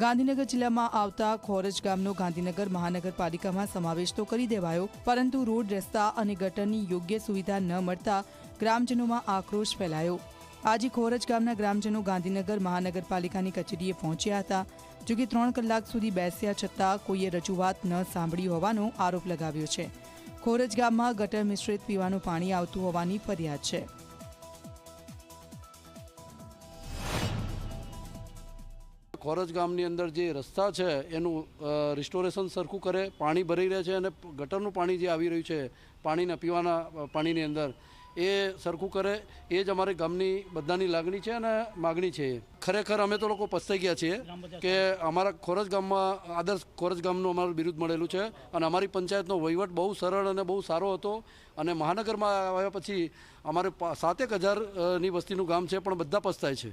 ગાંધીનગર જિલ્લામાં આવતા ખોરજ ગામનો ગાંધીનગર મહાનગરપાલિકામાં સમાવેશ તો કરી દેવાયો, પરંતુ રોડ, રસ્તા અને ગટરની યોગ્ય સુવિધા ન મળતા ગ્રામજનોમાં આક્રોશ ફેલાયો. આજે ખોરજ ગામના ગ્રામજનો ગાંધીનગર મહાનગરપાલિકાની કચેરીએ પહોંચ્યા હતા જો કે ત્રણ કલાક સુધી બેસ્યા છતાં કોઈએ રજૂઆત ન સાંભળી હોવાનો આરોપ લગાવ્યો છે. ખોરજ ગામમાં ગટર મિશ્રિત પીવાનું પાણી આવતું હોવાની ફરિયાદ છે. ખોરજ ગામની અંદર જે રસ્તા છે, એનું રિસ્ટોરેશન સરખું કરે, પાણી ભરાઈ રહે છે અને ગટરનું પાણી જે આવી રહ્યું છે, પાણીના પીવાના પાણીની અંદર, એ સરખું કરે, એ જ અમારી ગામની બધાની લાગણી છે અને માગણી છે. ખરેખર અમે તો લોકો પસ્તાઈ ગયા છીએ કે અમારા ખોરજ ગામમાં, આદર્શ ખોરજ ગામનું અમારું બિરુદ મળેલું છે અને અમારી પંચાયતનો વહીવટ બહુ સરળ અને બહુ સારો હતો અને મહાનગરમાં આવ્યા પછી અમારે સાતેક હજારની વસ્તીનું ગામ છે, પણ બધા પસ્તાય છે.